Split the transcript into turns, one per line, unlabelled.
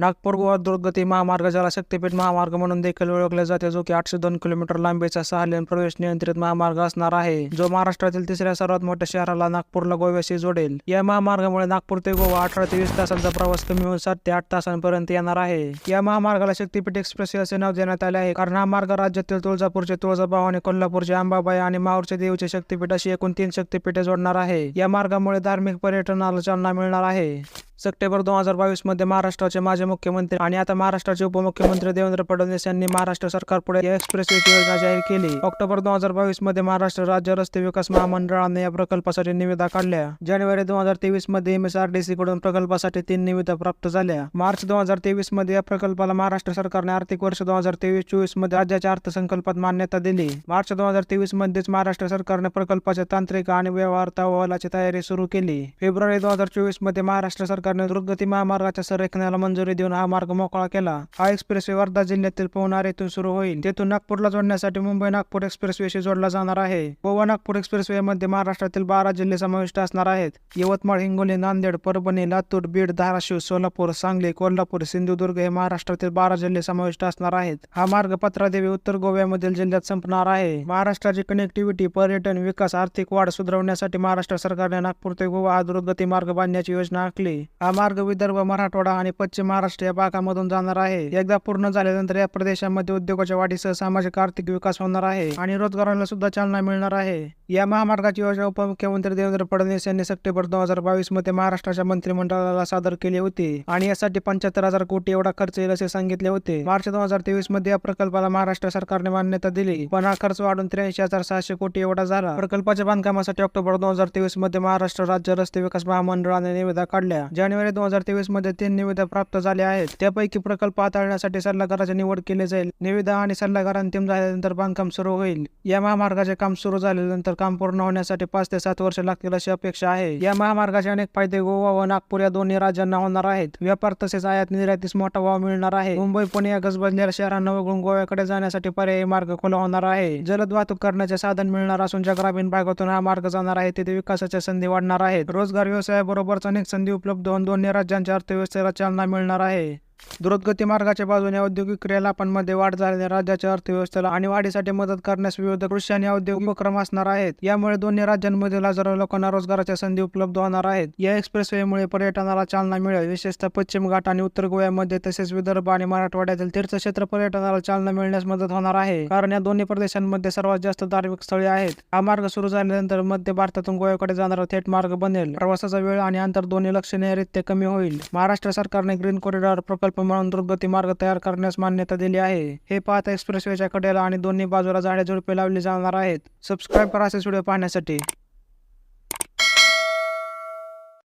नागपूर गोवा द्रुतगती महामार्ग ज्याला शक्तीपीठ महामार्ग म्हणून देखील ओळखले जाते जो की आठशे दोन किलोमीटर लांबीचा सहा लेन प्रवेश नियंत्रित महामार्ग असणार आहे जो महाराष्ट्रातील तिसऱ्या सर्वात मोठ्या शहराला नागपूरला गोव्याशी जोडेल. या महामार्गामुळे नागपूर ते गोवा अठरा ते वीस तासांचा प्रवास कमी होऊन सात ते आठ तासांपर्यंत येणार आहे. या महामार्गाला शक्तीपीठ एक्सप्रेस असे नाव देण्यात आले आहे कारण हा मार्ग राज्यातील तुळजापूरचे तुळजाभवानी आणि कोल्हापूरचे अंबाबाई आणि माहूरचे देवीचे शक्तीपीठ अशी एकूण तीन शक्तीपीठे जोडणार आहे. या मार्गामुळे धार्मिक पर्यटनाला चालना मिळणार आहे. सप्टेंबर दोन हजार बावीसमध्ये महाराष्ट्राचे माजी मुख्यमंत्री आणि आता महाराष्ट्राचे उपमुख्यमंत्री देवेंद्र फडणवीस यांनी महाराष्ट्र सरकारपुढे एक्सप्रेस योजना जाहीर केली. ऑक्टोबर दोन हजार बावीसमध्ये महाराष्ट्र राज्य रस्ते विकास महामंडळाने या प्रकल्पासाठी निविदा काढल्या. जानेवारी दोन हजार तेवीसमध्ये एमएसआरडीसी कडून प्रकल्पासाठी तीन निविदा प्राप्त झाल्या. मार्च दोन हजार तेवीसमध्ये या प्रकल्पाला महाराष्ट्र सरकारने आर्थिक वर्ष दोन हजार तेवीस चोवीसमध्ये राज्याच्या अर्थसंकल्पात मान्यता दिली. मार्च दोन हजार तेवीस मध्येच महाराष्ट्र सरकारने प्रकल्पाच्या तांत्रिक आणि व्यवहार अहवालाची तयारी सुरू केली. फेब्रुवारी दोन हजार चोवीसमध्ये महाराष्ट्र सरकारने द्रुतगती महामार्गाच्या संरेखनाला मंजुरी देऊन हा मार्ग मोकळा केला. हा एक्सप्रेस वे वर्धा जिल्ह्यातील पवनार येथून सुरू होईल. तेथून नागपूरला जोडण्यासाठी मुंबई नागपूर एक्सप्रेसवेशी जोडला जाणार आहे. गोवा नागपूर एक्सप्रेसवे मध्ये महाराष्ट्रातील बारा जिल्हे समाविष्ट असणार आहेत. यवतमाळ हिंगोली नांदेड परभणी लातूर बीड धाराशिव सोलापूर सांगली कोल्हापूर सिंधुदुर्ग हे महाराष्ट्रातील बारा जिल्हे समाविष्ट असणार आहेत. हा मार्ग पत्रादेवी उत्तर गोव्यामधील जिल्ह्यात संपणार आहे. महाराष्ट्राची कनेक्टिव्हिटी पर्यटन विकास आर्थिक वाढ सुधारवण्यासाठी महाराष्ट्र सरकारने नागपूर ते गोवा हा द्रुतगती मार्ग बांधण्याची योजना आखली. हा मार्ग विदर्भ मराठवाडा आणि पश्चिम महाराष्ट्र या भागामधून जाणार आहे. एकदा पूर्ण झाल्यानंतर या प्रदेशामध्ये उद्योगाच्या वाढीसह सामाजिक आर्थिक विकास होणार आहे आणि रोजगाराला सुद्धा चालना मिळणार आहे. या महामार्गाची योजना उपमुख्यमंत्री देवेंद्र फडणवीस यांनी सप्टेंबर दोन हजार बावीसमध्ये महाराष्ट्राच्या मंत्रिमंडळाला सादर केली होती आणि यासाठी पंच्याहत्तर हजार कोटी एवढा खर्च येईल असे सांगितले होते. मार्च दोन हजार तेवीसमध्ये या प्रकल्पाला महाराष्ट्र सरकारने मान्यता दिली पण हा खर्च वाढून त्र्याऐंशी हजार सहाशे कोटी एवढा झाला. प्रकल्पाच्या बांधकामासाठी ऑक्टोबर दोन हजार तेवीसमध्ये महाराष्ट्र राज्य रस्ते विकास महामंडळाने निविदा काढल्या जानेवारी दोन हजार तेवीसमध्ये तीन निविदा प्राप्त झाल्या आहेत. त्यापैकी प्रकल्प हाताळण्यासाठी सल्लागाराची निवड केली जाईल. निविदा आणि सल्लागार अंतिम झाल्यानंतर बांधकाम सुरू होईल. या महामार्गाचे काम सुरू झाल्यानंतर काम पूर्ण होण्यासाठी पाच ते सात वर्ष लागतील अशी अपेक्षा आहे. या महामार्गाचे अनेक फायदे गोवा व नागपूर या दोन्ही राज्यांना होणार आहेत. व्यापार तसेच आयात निर्यातीस मोठा वाव मिळणार आहे. मुंबई पुणे या गजबजलेल्या शहरांना वगळून गोव्याकडे जाण्यासाठी पर्यायी मार्ग खुला होणार आहे. जलद वाहतूक करण्याचे साधन मिळणार असून ज्या ग्रामीण भागातून हा मार्ग जाणार आहे तिथे विकासाच्या संधी वाढणार आहेत. रोजगार व्यवसायाबरोबरच अनेक संधी उपलब्ध होणार दोन्ही राज्यांच्या अर्थव्यवस्थेला चालना मिळणार आहे. द्रुतगती मार्गाच्या बाजूने औद्योगिक क्रियालापांमध्ये वाढ झाल्याने राज्याच्या अर्थव्यवस्थेला आणि वाढीसाठी मदत करण्यास विविध कृषी आणि औद्योगिक उपक्रम असणार आहेत. यामुळे दोन्ही राज्यांमधील हजारो लोकांना रोजगाराच्या संधी उपलब्ध होणार आहेत. या एक्सप्रेसवेमुळे पर्यटनाला चालना मिळेल. विशेषतः पश्चिम घाट आणि उत्तर गोव्यामध्ये तसेच विदर्भ आणि मराठवाड्यातील तीर्थक्षेत्र पर्यटनाला चालना मिळण्यास मदत होणार आहे. कारण या दोन्ही प्रदेशांमध्ये सर्वात जास्त धार्मिक स्थळे आहेत. हा मार्ग सुरू झाल्यानंतर मध्य भारतातून गोव्याकडे जाणारा थेट मार्ग बनेल. प्रवासाचा वेळ आणि अंतर दोन्ही लक्षणीयरित्या कमी होईल. महाराष्ट्र सरकारने ग्रीन कॉरिडॉर प्रकल्प म्हणून द्रुतगती मार्ग तयार करण्यास मान्यता दिली आहे. हे पाहता एक्सप्रेसवेच्या कडेला आणि दोन्ही बाजूला झाडे झुडपे लावली जाणार आहेत. सबस्क्राईब करा असे व्हिडिओ पाहण्यासाठी.